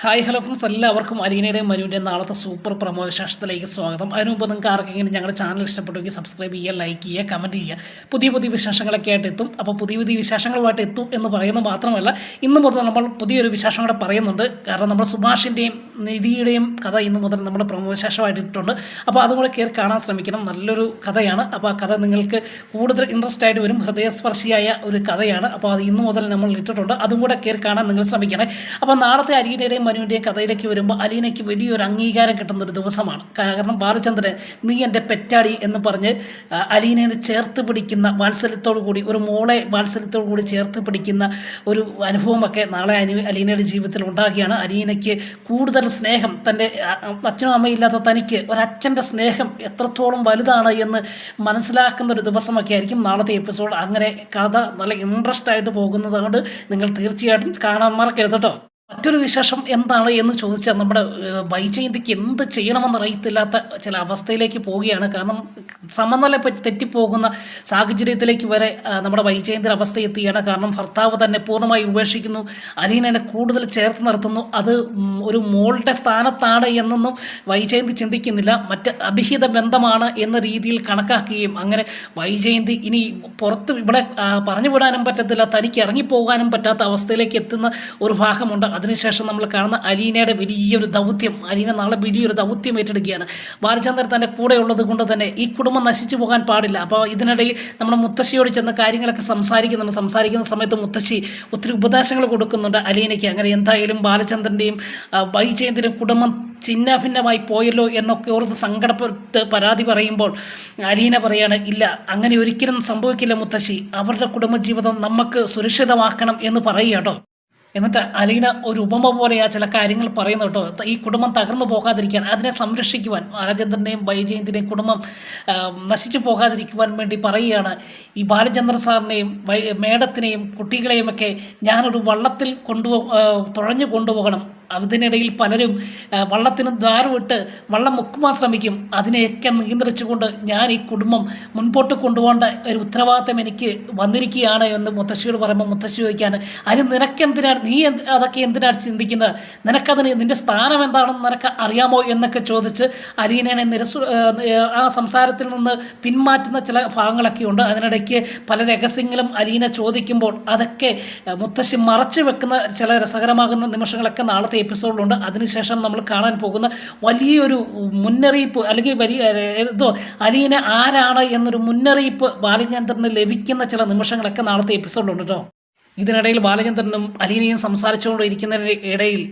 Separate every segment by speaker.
Speaker 1: Hi hello friends എല്ലാവർക്കും അലീനയുടെയും മനുവിന്റെയും നാളത്തെ super promo വിശേഷത്തിലേക്ക് സ്വാഗതം. അതിനു മുമ്പ് നിങ്ങൾക്ക് ആർക്കെങ്കിലും ഞങ്ങളുടെ ചാനൽ ഇഷ്ടപ്പെട്ടുവെങ്കിൽ സബ്സ്ക്രൈബ് ചെയ്യുക ലൈക്ക് ചെയ്യുക കമന്റ് ചെയ്യുക. പുതിയ പുതിയ വിശേഷങ്ങളൊക്കെ ആയിട്ട് എത്തും. അപ്പോൾ പുതിയ പുതിയ വിശേഷങ്ങളുമായിട്ട് എത്തും എന്ന് പറയുന്നത് മാത്രമല്ല ഇന്ന് മുതൽ നമ്മൾ പുതിയൊരു വിശേഷം കൂടെ പറയുന്നുണ്ട്. കാരണം നമ്മൾ സുഭാഷിന്റെയും നിധിയുടെയും കഥ ഇന്ന് മുതൽ നമ്മുടെ പ്രമോ വിശേഷമായിട്ട് ഇട്ടിട്ടുണ്ട്. അപ്പോൾ അതും കൂടെ കയറി കാണാൻ ശ്രമിക്കണം. നല്ലൊരു കഥയാണ്. അപ്പോൾ ആ കഥ നിങ്ങൾക്ക് കൂടുതൽ ഇൻട്രസ്റ്റ് ആയിട്ട് വരും. ഹൃദയസ്പർശിയായ ഒരു കഥയാണ്. അപ്പോൾ അത് ഇന്ന് മുതൽ നമ്മൾ ഇട്ടിട്ടുണ്ട്. അതും കൂടെ കയറി കാണാൻ നിങ്ങൾ ശ്രമിക്കണേ. അപ്പോൾ നാളത്തെ അലീനയുടെയും മനുവിന്റെയും കഥയിലേക്ക് വരുമ്പോൾ അലീനയ്ക്ക് വലിയൊരു അംഗീകാരം കിട്ടുന്ന ഒരു ദിവസമാണ്. കാരണം ബാലചന്ദ്രൻ നീ എന്റെ പെറ്റാടി എന്ന് പറഞ്ഞ് അലീനയെ ചേർത്ത് പിടിക്കുന്ന വാത്സല്യത്തോടു കൂടി ഒരു മോളെ വാത്സല്യത്തോടു കൂടി ചേർത്ത് പിടിക്കുന്ന ഒരു അനുഭവമൊക്കെ നാളെ അലീനയുടെ ജീവിതത്തിൽ ഉണ്ടാകുകയാണ്. അലീനയ്ക്ക് കൂടുതൽ സ്നേഹം തന്റെ അച്ഛനും അമ്മയും ഇല്ലാത്ത തനിക്ക് ഒരച്ഛന്റെ സ്നേഹം എത്രത്തോളം വലുതാണ് എന്ന് മനസ്സിലാക്കുന്ന ഒരു ദിവസമൊക്കെ ആയിരിക്കും നാളത്തെ എപ്പിസോഡ്. അങ്ങനെ കഥ നല്ല ഇൻട്രസ്റ്റ് ആയിട്ട് പോകുന്നത് കൊണ്ട് നിങ്ങൾ തീർച്ചയായിട്ടും കാണാൻ മറക്കരുത് കേട്ടോ മറ്റൊരു വിശേഷം എന്താണ് എന്ന് ചോദിച്ചാൽ നമ്മുടെ വൈചൈന്തിക്ക് എന്ത് ചെയ്യണമെന്ന് അറിയത്തില്ലാത്ത ചില അവസ്ഥയിലേക്ക് പോവുകയാണ്. കാരണം സമനില തെറ്റിപ്പോകുന്ന സാഹചര്യത്തിലേക്ക് വരെ നമ്മുടെ വൈജയന്തിയുടെ അവസ്ഥ എത്തുകയാണ് കാരണം ഭർത്താവ് തന്നെ പൂർണമായി ഉപേക്ഷിക്കുന്നു. അലീനനെ കൂടുതൽ ചേർത്ത് നിർത്തുന്നു. അത് ഒരു മോളുടെ സ്ഥാനത്താണ് എന്നൊന്നും വൈജയന്തി ചിന്തിക്കുന്നില്ല. മറ്റ് അഭിഹിത ബന്ധമാണ് എന്ന രീതിയിൽ കണക്കാക്കുകയും അങ്ങനെ വൈജയന്തി ഇനി പുറത്ത് ഇവിടെ പറഞ്ഞു വിടാനും പറ്റത്തില്ല. തനിക്ക് ഇറങ്ങിപ്പോകാനും പറ്റാത്ത അവസ്ഥയിലേക്ക് എത്തുന്ന ഒരു ഭാഗമുണ്ട്. അതിനുശേഷം നമ്മൾ കാണുന്ന അലീനയുടെ വലിയൊരു ദൗത്യം അലീന നാളെ വലിയൊരു ദൗത്യം ഏറ്റെടുക്കുകയാണ്. ബാലചന്ദ്രൻ തന്റെ കൂടെ ഉള്ളത് കൊണ്ട് തന്നെ ഈ കുടുംബം നശിച്ചു പോകാൻ പാടില്ല. അപ്പോൾ ഇതിനിടയിൽ നമ്മുടെ മുത്തശ്ശിയോട് ചെന്ന് കാര്യങ്ങളൊക്കെ സംസാരിക്കുന്നുണ്ട്. സംസാരിക്കുന്ന സമയത്ത് മുത്തശ്ശി ഒത്തിരി ഉപദേശങ്ങൾ കൊടുക്കുന്നുണ്ട് അലീനയ്ക്ക്. അങ്ങനെ എന്തായാലും ബാലചന്ദ്രന്റെയും വൈജയന്തിന്റെ കുടുംബം ചിഹ്നഭിന്നമായി പോയല്ലോ എന്നൊക്കെ ഓർത്ത് സങ്കടപ്പെട്ട് പരാതി പറയുമ്പോൾ അലീന പറയാണ് ഇല്ല അങ്ങനെ ഒരിക്കലും സംഭവിക്കില്ല മുത്തശ്ശി. അവരുടെ കുടുംബജീവിതം നമുക്ക് സുരക്ഷിതമാക്കണം എന്ന് പറയുക കേട്ടോ. എന്നിട്ട് അലീന ഒരു ഉപമ പോലെ ആ ചില കാര്യങ്ങൾ പറയുന്നു കേട്ടോ. ഈ കുടുംബം തകർന്നു പോകാതിരിക്കാൻ അതിനെ സംരക്ഷിക്കുവാൻ ബാലചന്ദ്രന്റെയും വൈജയന്തിന്റെയും കുടുംബം നശിച്ചു പോകാതിരിക്കുവാൻ വേണ്ടി പറയുകയാണ്. ഈ ബാലചന്ദ്ര സാറിനെയും മേഡത്തിനെയും കുട്ടികളെയും ഒക്കെ ഞാനൊരു വള്ളത്തിൽ കൊണ്ടുപോ തുഴഞ്ഞു കൊണ്ടുപോകണം. അതിനിടയിൽ പലരും വള്ളത്തിന് ദ്വാരമിട്ട് വള്ളം മുക്കുവാൻ ശ്രമിക്കും. അതിനെയൊക്കെ നിയന്ത്രിച്ചുകൊണ്ട് ഞാൻ ഈ കുടുംബം മുൻപോട്ട് കൊണ്ടുപോകേണ്ട ഒരു ഉത്തരവാദിത്തം എനിക്ക് വന്നിരിക്കുകയാണ് എന്ന് മുത്തശ്ശിയോട് പറയുമ്പോൾ മുത്തശ്ശി ചോദിക്കാൻ അതിന് നിനക്കെന്തിനാണ് നീ അതൊക്കെ എന്തിനാണ് ചിന്തിക്കുന്നത്? നിനക്കതിന് നിന്റെ സ്ഥാനം എന്താണെന്ന് നിനക്ക് അറിയാമോ? എന്നൊക്കെ ചോദിച്ച് അലീനനെ നിരസു ആ, സംസാരത്തിൽ നിന്ന് പിന്മാറ്റുന്ന ചില ഭാഗങ്ങളൊക്കെ ഉണ്ട്. അതിനിടയ്ക്ക് പല രഹസ്യങ്ങളും അലീന ചോദിക്കുമ്പോൾ അതൊക്കെ മുത്തശ്ശി മറച്ചു വെക്കുന്ന ചില രസകരമാകുന്ന നിമിഷങ്ങളൊക്കെ നാളത്തെ എപ്പിസോഡിലുണ്ട് അതിനുശേഷം നമ്മൾ കാണാൻ പോകുന്ന വലിയൊരു മുന്നറിയിപ്പ് അല്ലെങ്കിൽ വലിയ എന്തോ അലീന ആരാണ് എന്നൊരു മുന്നറിയിപ്പ് ബാലചന്ദ്രന് ലഭിക്കുന്ന ചില നിമിഷങ്ങളൊക്കെ നാളത്തെ എപ്പിസോഡിലുണ്ട് കേട്ടോ. ഇതിനിടയിൽ ബാലചന്ദ്രനും അലീനയും സംസാരിച്ചുകൊണ്ടിരിക്കുന്നതിന് ഇടയിൽ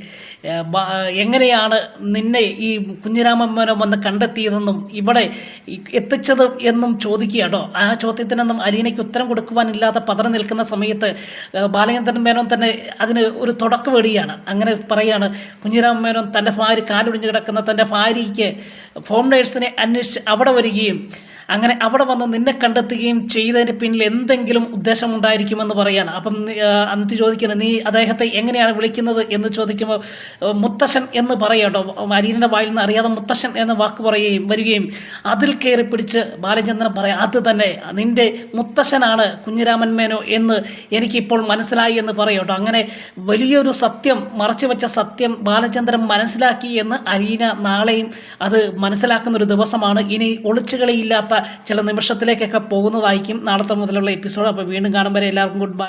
Speaker 1: എങ്ങനെയാണ് നിന്നെ ഈ കുഞ്ഞിരാമമ്മനം വന്ന് കണ്ടെത്തിയതെന്നും ഇവിടെ എത്തിച്ചത് എന്നും ചോദിക്കുക കേട്ടോ ആ ചോദ്യത്തിനൊന്നും അലീനയ്ക്ക് ഉത്തരം കൊടുക്കുവാനില്ലാതെ പതറി നിൽക്കുന്ന സമയത്ത് ബാലചന്ദ്രൻ മേനോൻ തന്നെ അതിന് ഒരു തുടക്കമിടുകയാണ് അങ്ങനെ പറയുകയാണ് കുഞ്ഞിരാമ മേനോൻ തന്റെ ഭാര്യ കാലൊടിഞ്ഞ് കിടക്കുന്ന തന്റെ ഭാര്യയ്ക്ക് ഫോം നേഴ്സിനെ അന്വേഷിച്ച് അവിടെ വരികയും അങ്ങനെ അവിടെ വന്ന് നിന്നെ കണ്ടെത്തുകയും ചെയ്തതിന് പിന്നിൽ എന്തെങ്കിലും ഉദ്ദേശം ഉണ്ടായിരിക്കുമെന്ന് പറയാൻ. അപ്പം എന്നിട്ട് ചോദിക്കുന്നത് നീ അദ്ദേഹത്തെ എങ്ങനെയാണ് വിളിക്കുന്നത്? എന്ന് ചോദിക്കുമ്പോൾ മുത്തശ്ശൻ എന്ന് പറയട്ടോ അരീനയുടെ വായിൽ നിന്ന് അറിയാതെ മുത്തശ്ശൻ എന്ന വാക്ക് പറയുകയും വരികയും അതിൽ കയറി പിടിച്ച് ബാലചന്ദ്രൻ പറയാം അത് തന്നെ നിന്റെ മുത്തശ്ശനാണ് കുഞ്ഞിരാമൻ മേനോ എന്ന് എനിക്കിപ്പോൾ മനസ്സിലായി എന്ന് പറയട്ടോ അങ്ങനെ വലിയൊരു സത്യം മറച്ചുവെച്ച സത്യം ബാലചന്ദ്രൻ മനസ്സിലാക്കി എന്ന് അരീന നാളെയും അത് മനസ്സിലാക്കുന്ന ഒരു ദിവസമാണ്. ഇനി ഒളിച്ചുകളിയില്ലാത്ത ചില നിമിഷത്തിലേക്കൊക്കെ പോകുന്നതായിരിക്കും നാളത്തെ മുതലുള്ള എപ്പിസോഡ്. അപ്പോൾ വീണ്ടും കാണുമ്പോൾ എല്ലാവർക്കും ഗുഡ് ബൈ.